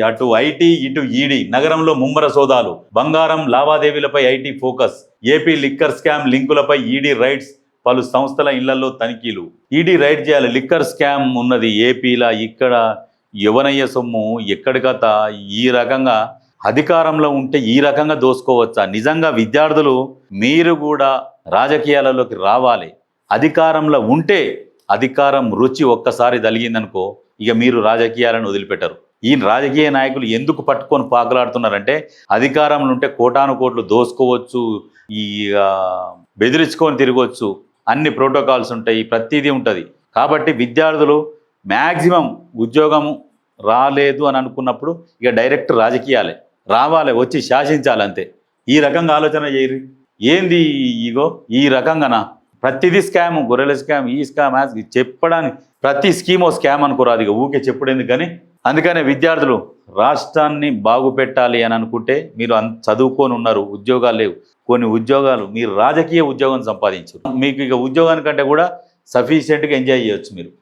అటు ఐటీ ఇటు ఈడీ నగరంలో ముమ్మర సోదాలు బంగారం లావాదేవీలపై IT focus AP liquor scam లింకులపై ED raids పలు సంస్థల ఇళ్ళలో తనిఖీలు. ఈడీ రైడ్ చేయాలి. లిక్కర్ స్కామ్ ఉన్నది ఏపీలా ఇక్కడ యువనయ్య సొమ్ము ఎక్కడి కథ? ఈ రకంగా అధికారంలో ఉంటే ఈ రకంగా దోసుకోవచ్చా? నిజంగా విద్యార్థులు మీరు కూడా రాజకీయాలలోకి రావాలి. అధికారంలో ఉంటే అధికారం రుచి ఒక్కసారి తలిగిందనుకో ఇక మీరు రాజకీయాలను వదిలిపెట్టరు. ఈ రాజకీయ నాయకులు ఎందుకు పట్టుకొని పాకులాడుతున్నారంటే అధికారంలో ఉంటే కోటాను కోట్లు దోసుకోవచ్చు ఈ బెదిరించుకొని తిరగవచ్చు అన్ని ప్రోటోకాల్స్ ఉంటాయి ప్రతిదీ ఉంటుంది. కాబట్టి విద్యార్థులు మ్యాక్సిమం ఉద్యోగం రాలేదు అని అనుకున్నప్పుడు ఇక డైరెక్ట్ రాజకీయాలే. రావాలి వచ్చి శాసించాలి అంతే ఈ రకంగా ఆలోచన చేయరు. ఏంది ఇగో? ఈ రకంగానా? ప్రతిదీ స్కామ్ గొర్రెల స్కామ్ ఈ స్కామ్ యాజ్ చెప్పడానికి ప్రతి స్కీమ్ ఓ స్కామ్ అనుకోరాదు ఇక. ఊకే చెప్పుడు కానీ అందుకనే విద్యార్థులు రాష్ట్రాన్ని బాగుపెట్టాలి అని అనుకుంటే మీరు అన్ చదువుకొని ఉన్నారు ఉద్యోగాలు లేవు. కొన్ని ఉద్యోగాలు మీరు రాజకీయ ఉద్యోగం సంపాదించారు. మీకు ఇక ఉద్యోగానికంటే కూడా సఫిషియెంట్గా ఎంజాయ్ చేయొచ్చు మీరు.